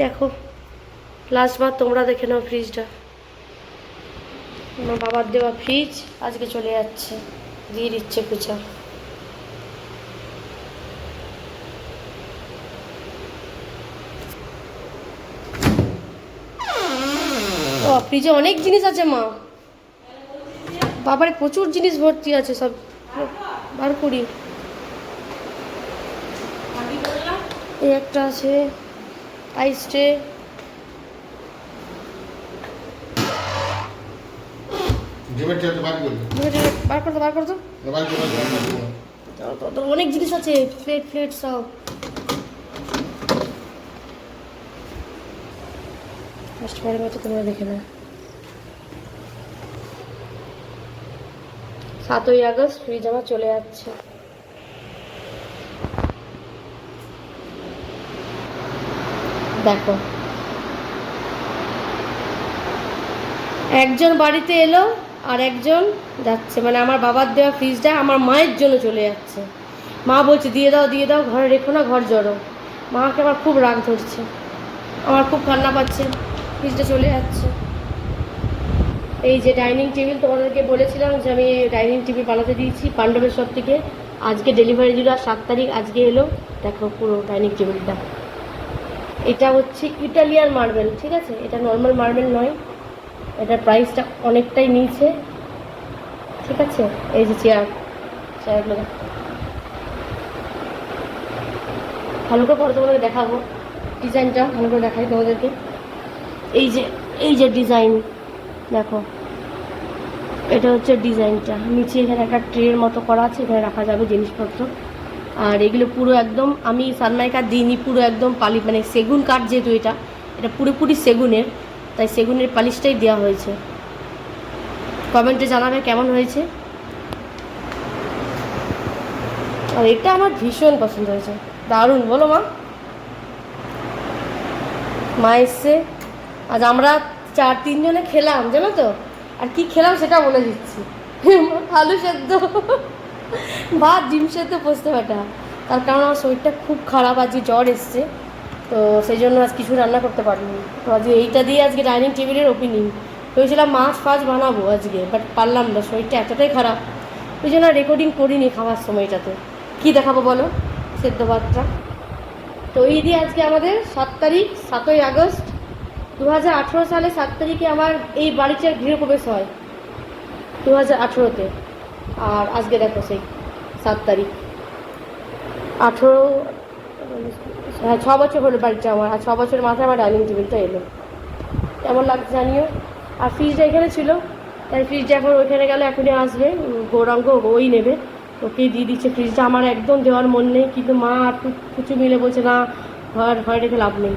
দেখো লাস্টবার তোমরা দেখে নাও ফ্রিজটা আমার বাবার দেওয়া ফ্রিজ আজকে চলে যাচ্ছে। দিয়ে দিচ্ছে পূজা ও ফ্রিজে অনেক জিনিস আছে, মা। বাবারে, প্রচুর জিনিস ভর্তি আছে সব। বার করি। এই একটা আছে। ডিমের চালটা বার করতো বার করতো তোর অনেক জিনিস আছে প্লেট ফ্লেট সব। মতো তোমরা দেখে না সাতই আগস্ট ফ্রিজ আমার চলে যাচ্ছে দেখো। একজন বাড়িতে এলো, আর একজন যাচ্ছে। মানে আমার বাবার দেওয়া ফ্রিজটা আমার মায়ের জন্য চলে যাচ্ছে। মা বলছে, দিয়ে দাও দিয়ে দাও, ঘরে রেখো না, ঘর জড়ো। মাকে আমার খুব রাগ ধরছে। আমার খুব কান্না পাচ্ছে, ফ্রিজটা চলে যাচ্ছে। এই যে ডাইনিং টেবিল, তোমাদেরকে বলেছিলাম যে আমি ডাইনিং টেবিল বানাতে দিয়েছি পাণ্ডবের সব থেকে। আজকে ডেলিভারি দিল, আর সাত তারিখ আজকে এলো। দেখো পুরো ডাইনিং টেবিলটা। এটা হচ্ছে ইটালিয়ান মার্বেল, ঠিক আছে? এটা নর্মাল মার্বেল নয়। এটার প্রাইসটা অনেকটাই নিয়েছে ঠিক আছে? এই যে চেয়ার চেয়ারগুলো। ভালো করে পরে তোমাদের দেখাবো ডিজাইনটা ভালো করে দেখাই তোমাদেরকে। এই যে এই যে ডিজাইন দেখো। এটা হচ্ছে ডিজাইনটা নিচে এখানে একটা ট্রের মতো করা আছে, এখানে রাখা যাবে জিনিসপত্র। আর এগুলো পুরো একদম আমি সানমাইকার দিইনি, পুরো একদম পালি মানে সেগুন কাঠ যেহেতু এটা এটা পুরোপুরি সেগুনের, তাই সেগুনের পালিশটাই দেওয়া হয়েছে। কমেন্টে জানাবে কেমন হয়েছে। আর এটা আমার ভীষণ পছন্দ হয়েছে। দারুণ, বলো মা। মা এসছে। আজ আমরা চার, তিনজনে খেলাম, জানো তো? আর কি খেলাম সেটা বলে দিচ্ছি। আলু সেদ্ধ। ভাত, ডিম সেদ্ধ, পোস্ত বাটা। তার কারণ আমার শরীরটা খুব খারাপ, আজকে জ্বর এসছে। তো সেই জন্য আজ কিছু রান্না করতে পারিনি। তো আজকে এইটা দিয়ে আজকে ডাইনিং টেবিলের ওপেনিং ভেবেছিলাম মাছ ফাছ বানাবো আজকে বাট পারলাম না, শরীরটা এতটাই খারাপ। ওই জন্য রেকর্ডিং করিনি খাওয়ার সময়টাতে। কী দেখাবো বলো? সেদ্ধ ভাতটা। তো এই দিয়ে আজকে আমাদের সাত তারিখ, সাতই আগস্ট দু হাজার আঠেরো সালে সাত তারিখে আমার এই বাড়িটার গৃহপ্রবেশ হয়। দু হাজার আঠেরোতে। আর আজকে দেখো সেই সাত তারিখ। আঠেরো হ্যাঁ ছ বছর হলো বাড়িটা আমার আর ছ বছরের মাথায় আমার ডাইনিং টেবিলটা এলো। কেমন লাগছে জানিও? আর ফ্রিজটা এখানে ছিল, তাই ফ্রিজটা এখন ওইখানে গেলে এখনই আসবে। গৌরাঙ্গ ওই নেবে। ওকেই দিয়ে দিচ্ছে ফ্রিজটা আমার একদম দেওয়ার মন নেই, কিন্তু মা আর কিছু মিলে বলছে, না, ঘর, ঘরে রেখে লাভ নেই।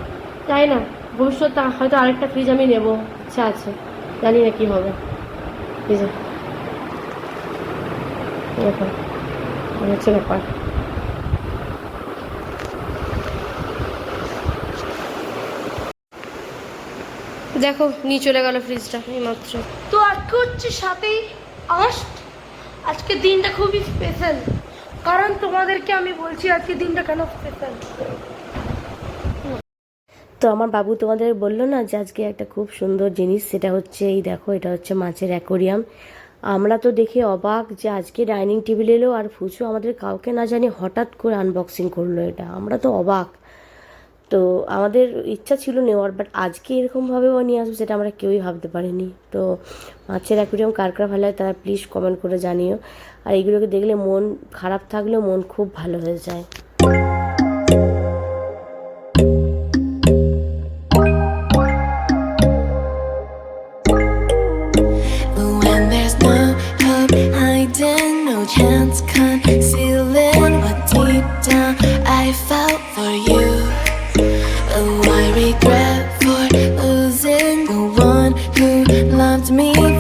তাই না? ভবিষ্যতে হয়তো আরেকটা ফ্রিজ আমি নেব। ইচ্ছা আছে। জানি না কী হবে। এই যে। দেখো হচ্ছে ব্যাপার দেখো নিয়ে চলে গেল ফ্রিজটা এই মাত্র তো আজকে হচ্ছে সাতই আগস্ট আজকে দিনটা খুবই স্পেশাল কারণ তোমাদেরকে আমি বলছি আজকে দিনটা কেন স্পেশাল তো আমার বাবু তোমাদের বলল না যে আজকে একটা খুব সুন্দর জিনিস সেটা হচ্ছে এই দেখো এটা হচ্ছে মাছের অ্যাকোরিয়াম আমরা তো দেখে অবাক যে আজকে ডাইনিং টেবিল এলো আর ফুচু আমাদের কাউকে না জানি হঠাৎ করে আনবক্সিং করল এটা। আমরা তো অবাক। তো আমাদের ইচ্ছা ছিল নেওয়ার বাট আজকে এরকমভাবে ও নিয়ে আসবে সেটা আমরা কেউই ভাবতে পারিনি। তো মাছের অ্যাকোরিয়াম কার কার ভালো লাগে তারা প্লিজ কমেন্ট করে জানিও। আর এগুলোকে দেখলে মন খারাপ থাকলেও মন খুব ভালো হয়ে যায়। no chance concealing what deep down I felt for you. Oh, I regret for losing the one who loved me.